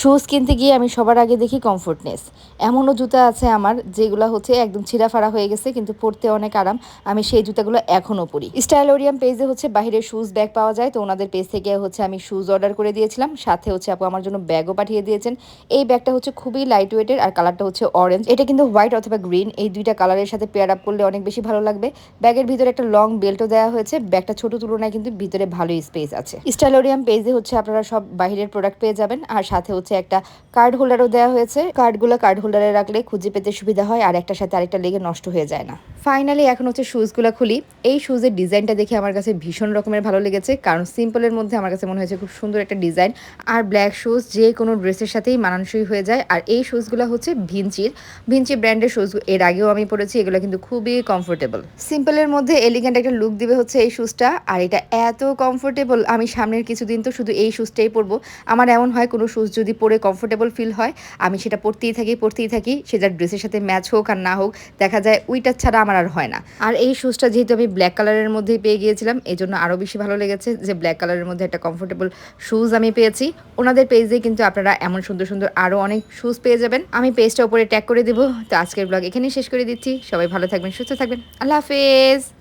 Shoes কিনতে গিয়ে আমি সবার আগে দেখি কমফোর্টনেস এমনও জুতা আছে আমার, যেগুলো হচ্ছে একদম ছিঁড়াফাড়া হয়ে গেছে, কিন্তু পরতে অনেক আরাম। আমি সেই জুতাগুলো এখনও পরি। স্টাইলোরিয়াম পেজে হচ্ছে বাইরের শুজ ব্যাগ পাওয়া যায়, তো ওনাদের পেজ থেকে হচ্ছে আমি শুজ অর্ডার করে দিয়েছিলাম। সাথে হচ্ছে আপু আমার জন্য ব্যাগও পাঠিয়ে দিয়েছেন। এই ব্যাগটা হচ্ছে খুবই লাইট ওয়েটের আর কালারটা হচ্ছে অরেঞ্জ এটা কিন্তু হোয়াইট অথবা গ্রিন এই দুইটা কালারের সাথে পেয়ার আপ করলে অনেক বেশি ভালো লাগবে। ব্যাগের ভিতরে একটা লং বেল্টও দেওয়া হয়েছে। ব্যাগটা ছোট তুলনায় কিন্তু ভিতরে ভালোই স্পেস আছে। স্টাইলোরিয়াম পেজে হচ্ছে আপনারা সব বাইরের প্রোডাক্ট পেয়ে যাবেন, আর সাথে হচ্ছে একটা কার্ড হোল্ডারও দেওয়া হয়েছে। কার্ডগুলো কার্ড হোল্ডারে রাখলে খুঁজে পেতে সুবিধা হয়, আর একটার সাথে আরেকটা লেগে নষ্ট হয়ে যায় না। ফাইনালি এখন হচ্ছে শুজগুলো খুলি। এই শুজের ডিজাইনটা দেখে আমার কাছে ভীষণ রকমের ভালো লেগেছে, কারণ সিম্পলের মধ্যে আমার কাছে মনে হয়েছে খুব সুন্দর একটা ডিজাইন। আর ব্ল্যাক শুজ যে কোনো ড্রেসের সাথেই মানানসই হয়ে যায়। আর এই শুজগুলো হচ্ছে ভিঞ্চির ভিঞ্চি ব্র্যান্ডের শুজ, এর আগেও আমি পরেছি, এগুলো কিন্তু খুবই কমফোর্টেবল সিম্পলের মধ্যে এলিগেন্ট একটা লুক দিবে হচ্ছে এই শুজটা, আর এটা এত কমফোর্টেবল আমি সামনের কিছুদিন তো শুধু এই শুজটাই পরবো। আমার এমন হয় কোনো শুজ যদি পরে কমফোর্টেবল ফিল হয়, আমি সেটা পরতেই থাকি পরতেই থাকি, সে যার ড্রেসের সাথে ম্যাচ হোক আর না হোক, দেখা যায় ওইটার ছাড়া আমার আর হয় না। আর এই শুজটা যেহেতু আমি ব্ল্যাক কালারের মধ্যেই পেয়ে গিয়েছিলাম, এই জন্য আরও বেশি ভালো লেগেছে যে ব্ল্যাক কালারের মধ্যে একটা কমফোর্টেবল শুজ আমি পেয়েছি। ওনাদের পেজে কিন্তু আপনারা এমন সুন্দর সুন্দর আরও অনেক শুজ পেয়ে যাবেন। আমি পেজটা উপরে ট্যাগ করে দেবো। তো আজকের ব্লগ এখানেই শেষ করে দিচ্ছি। সবাই ভালো থাকবেন, সুস্থ থাকবেন। আল্লাহ হাফেজ!